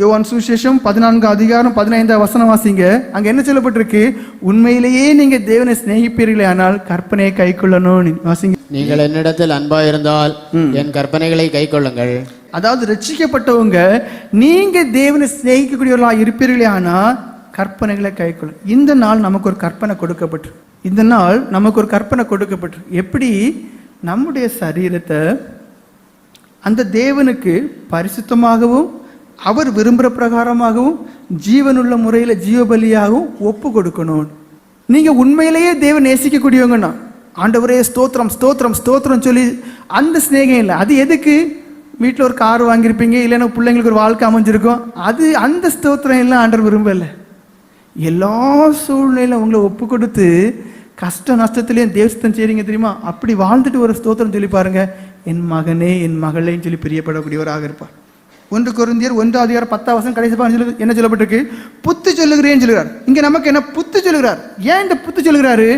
யோவான் சுவிசேஷம் பதினான்கு அதிகாரம் பதினைந்தாம் வசனம் வாசிங்க. அங்க என்ன சொல்லப்பட்டிருக்கு? உண்மையிலேயே நீங்க தேவனை சிநேகிப்பீர்களே ஆனால் கற்பனையை கை கொள்ளணும் வாசிங்க. நீங்கள் என்னிடத்தில் அன்பாயிருந்தால் என் கற்பனைகளை கைக்கொள்ளுங்கள். அதாவது ரட்சிக்கப்பட்டவங்க நீங்க தேவனை சிநேகிக்கக்கூடியவர்களா இருப்பீர்களே ஆனா கற்பனைகளை கை கொள்ளும் இந்த நாள் நமக்கு ஒரு கற்பனை கொடுக்கப்பட்டு. இந்த நாள் நமக்கு ஒரு கற்பனை கொடுக்கப்பட்டு. எப்படி? நம்முடைய சரீரத்தை அந்த தேவனுக்கு பரிசுத்தமாகவும் அவர் விரும்புகிற பிரகாரமாகவும் ஜீவனுள்ள முறையில் ஜீவபலியாகவும் ஒப்பு கொடுக்கணும். நீங்கள் உண்மையிலேயே தேவன் நேசிக்கக்கூடியவங்கண்ணா ஆண்டவரே ஸ்தோத்திரம் ஸ்தோத்திரம் ஸ்தோத்திரம் சொல்லி அந்த ஸ்நேகம் இல்லை. அது எதுக்கு? வீட்டில் ஒரு கார் வாங்கியிருப்பீங்க இல்லைன்னா பிள்ளைங்களுக்கு ஒரு வாழ்க்கை அமைஞ்சிருக்கும். அது அந்த ஸ்தோத்திரம் எல்லாம் ஆண்டவர் விரும்பலை. எல்லா சூழ்நிலையிலும் உங்களை ஒப்பு கொடுத்து கஷ்ட நஷ்டத்துலேயும் தேவஸ்தம் செய்கிறீங்க தெரியுமா? அப்படி வாழ்ந்துட்டு ஒரு ஸ்தோத்திரம் சொல்லி பாருங்கள் என் மகனே என் மகளேன்னு சொல்லி பிரியப்படக்கூடியவராக இருப்பார். ஒன்று குருந்தியர் ஒன்று அதிகாரம் பத்தாம் வருஷம் கடைசி பாகம் என்ன சொல்லப்பட்டிருக்கு? புத்து சொல்லுகிறேன்னு சொல்லுகிறார். இங்கே நமக்கு என்ன புத்து சொல்லுகிறார்? ஏன் இந்த புத்து சொல்லுகிறாரு?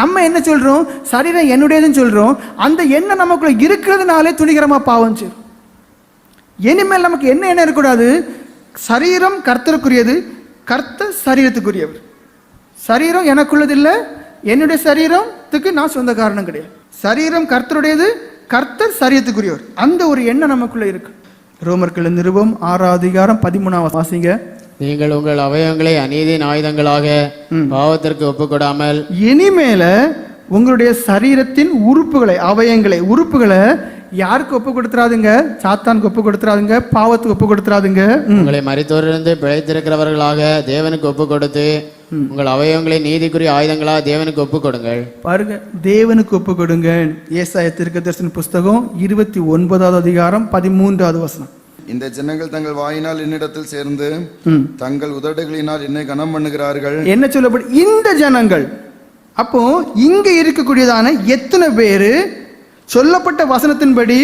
நம்ம என்ன சொல்கிறோம் சரீரம் என்னுடையதுன்னு சொல்கிறோம் அந்த எண்ணம் நமக்குள்ள இருக்கிறதுனாலே துணிகரமாக பாவம் செய்யும். இனிமேல் நமக்கு என்ன எண்ணம் இருக்கக்கூடாது? சரீரம் கர்த்தருக்குரியது கர்த்தர் சரீரத்துக்குரியவர். சரீரம் எனக்குள்ளது இல்லை என்னுடைய சரீரத்துக்கு நான் சொந்த காரணம் கிடையாது. சரீரம் கர்த்தருடையது கர்த்தர் சரீரத்துக்குரியவர். அந்த ஒரு எண்ணம் நமக்குள்ளே இருக்கு. ரோமர்கள் நிருபம் ஆறாம் அதிகாரம் பதிமூணாம் வாசிங்க. நீங்கள் உங்கள் அவயவங்களை அநீதியின் ஆயுதங்களாக பாவத்திற்கு ஒப்புக்கொடாமல் இனிமேல உங்களுடைய சரீரத்தின் உறுப்புகளை அவயங்களை உறுப்புகளை யாருக்கு ஒப்பு கொடுத்துறாதுங்க சாத்தானுக்கு ஒப்பு கொடுத்துறாதுங்க பாவத்துக்கு ஒப்பு கொடுத்துறாதுங்க. உங்களை மறித்தோரிலிருந்து பிழைத்திருக்கிறவர்களாக தேவனுக்கு ஒப்புக் கொடுத்து உங்கள் அவயவங்களை நீதிக்குரிய ஆயுதங்களாக தேவனுக்கு ஒப்புக் கொடுங்கள் பாருங்க தேவனுக்கு ஒப்பு கொடுங்க ஏசாய தீர்க்கதரிசன புஸ்தகம் இருபத்தி ஒன்பதாவது அதிகாரம் பதிமூன்றாவது வசனம். இந்த ஜனங்கள் தங்கள் வாயினால் என்னிடத்தில் சேர்ந்து. தங்கள் உதடுகளினால் என்னை கனம் பண்ணுகிறார்கள். என்ன சொல்லப்படும் இந்த ஜனங்கள் அப்போ இங்க இருக்கக்கூடியதான எத்தனை பேரு? சொல்லப்பட்ட வசனத்தின்படி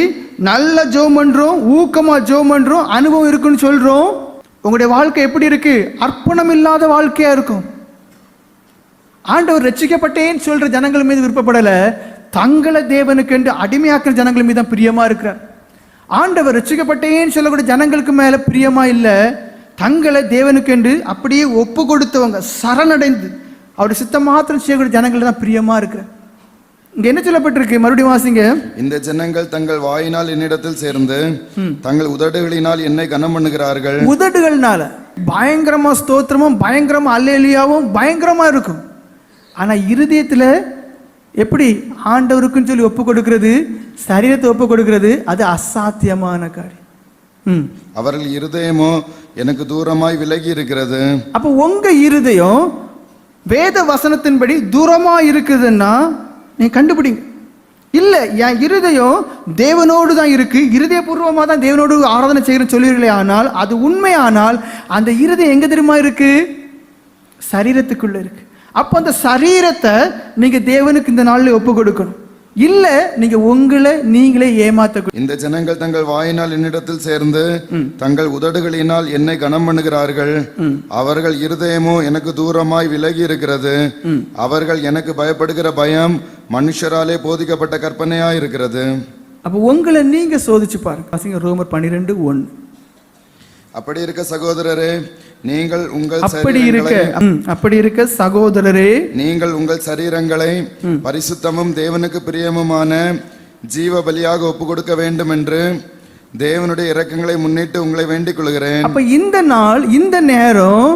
நல்ல ஜோம் பண்றோம் ஊக்கமா ஜோம் பண்றோம் அனுபவம் இருக்குன்னு சொல்றோம். உங்களுடைய வாழ்க்கை எப்படி இருக்கு? அர்ப்பணம் இல்லாத வாழ்க்கையா இருக்கும். ஆண்டவர் ரட்சிக்கப்பட்டேன்னு சொல்ற ஜனங்கள் மீது விருப்பப்படல. தங்களை தேவனுக்கு என்று அடிமையாக்குற ஜனங்கள் மீது தான் பிரியமா இருக்கிறார். ஆண்டவர் ரட்சிக்கப்பட்டேன்னு சொல்லக்கூடிய ஜனங்களுக்கு மேல பிரியமா இல்ல. தங்களை தேவனுக்கு என்று அப்படியே ஒப்பு கொடுத்தவங்க சரணடைந்து அவருடைய சித்தம் மாத்திரம் செய்யக்கூடிய ஜனங்கள் தான் பிரியமா இருக்கிறார். இங்க என்ன சொல்லப்பட்டிருக்கு? மறுபடியும் வாசிங்க. இந்த ஜனங்கள் தங்கள் வாயினால் என்னிடத்தில் சேர்ந்து தங்கள் உதடுகளினால் என்னை கனம் பண்ணுகிறார்கள். உதடுகள்னால பயங்கரமா ஸ்தோத்திரமும் பயங்கரமா அல்லேலியாவும் பயங்கரமா இருக்கும். ஆனா இருதயத்துல எப்படி ஆண்டவருக்குன்னு சொல்லி ஒப்பு கொடுக்கிறது சரீரத்தை ஒப்பு கொடுக்கிறது அது அசாத்தியமான காரியம். அவர்கள் இருதயமோ எனக்கு தூரமாய் விலகி இருக்கிறது. அப்போ உங்க இருதயம் வேத வசனத்தின்படி தூரமா இருக்குதுன்னா நீங்க கண்டுபிடிங்க. இல்ல என் இருதயம் தேவனோடு தான் இருக்கு. இருதயபூர்வமா தான் தேவனோடு ஆராதனை செய்கிறேன்னு சொல்லுவீர்களே ஆனால் அது உண்மையானால் அந்த இருதயம் எங்க தெரியுமா இருக்கு? சரீரத்துக்குள்ள இருக்கு. அப்போ அந்த சரீரத்தை நீங்க தேவனுக்கு இந்த நாள்ல ஒப்பு கொடுக்கணும் இல்ல நீங்க உங்களை நீங்களே ஏமாத்த இந்த ஜனங்கள் தங்கள் வாயினால் என்னிடத்தில் சேர்ந்து தங்கள் உதடுகளினால் என்னை கனம் பண்ணுகிறார்கள். அவர்கள் இருதயமோ எனக்கு தூரமாய் விலகி இருக்கிறது. அவர்கள் எனக்கு பயப்படுகிற பயம் மனுஷராலே போதிக்கப்பட்ட கற்பனையாய் இருக்கிறது. அப்போ உங்களை நீங்க சோதிச்சு பாருங்க. பசங்க ரோமர் பன்னிரெண்டு ஒன்று. அப்படி இருக்க சகோதரரே நீங்கள் உங்கள் அப்படி இருக்க அப்படி இருக்க சகோதரரே. நீங்கள் உங்கள் சரீரங்களை பரிசுத்தமும் தேவனுக்கு பிரியமுமான ஜீவ பலியாக ஒப்பு கொடுக்க வேண்டும் என்று தேவனுடைய இரக்கங்களை முன்னிட்டு உங்களை வேண்டிக் கொள்கிறேன் அப்ப இந்த நாள் இந்த நேரம்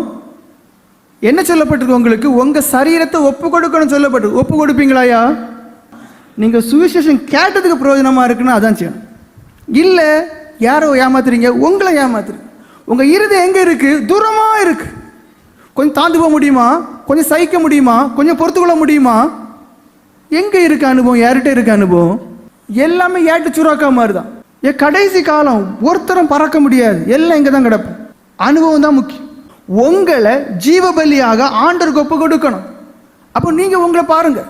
என்ன சொல்லப்பட்டிருக்கு உங்களுக்கு? உங்க சரீரத்தை ஒப்பு கொடுக்கணும் சொல்லப்பட்டு ஒப்பு கொடுப்பீங்களாயா நீங்க சுவிசேஷம் கேட்டதுக்கு பிரயோஜனமா இருக்குன்னா அதான் செய்யணும். இல்ல யாரோ ஏமாத்துறீங்க உங்களை ஏமாத்துறீங்க. உங்கள் இருதயம் எங்கே இருக்குது தூரமாக இருக்குது கொஞ்சம் தாண்டி போக முடியுமா? கொஞ்சம் சகிக்க முடியுமா? கொஞ்சம் பொறுத்துக்கொள்ள முடியுமா? எங்கே இருக்க அனுபவம்? யார்கிட்ட இருக்க அனுபவம்? எல்லாமே ஏட்டு சுறாக்கா மாதிரி தான் என் கடைசி காலம் ஒருத்தரும் பறக்க முடியாது. எல்லாம் இங்கே தான் கிடப்போம் அனுபவம் தான் முக்கியம். உங்களை ஜீவபலியாக ஆண்டருக்கு ஒப்பு கொடுக்கணும். அப்போ நீங்கள் உங்களை பாருங்கள்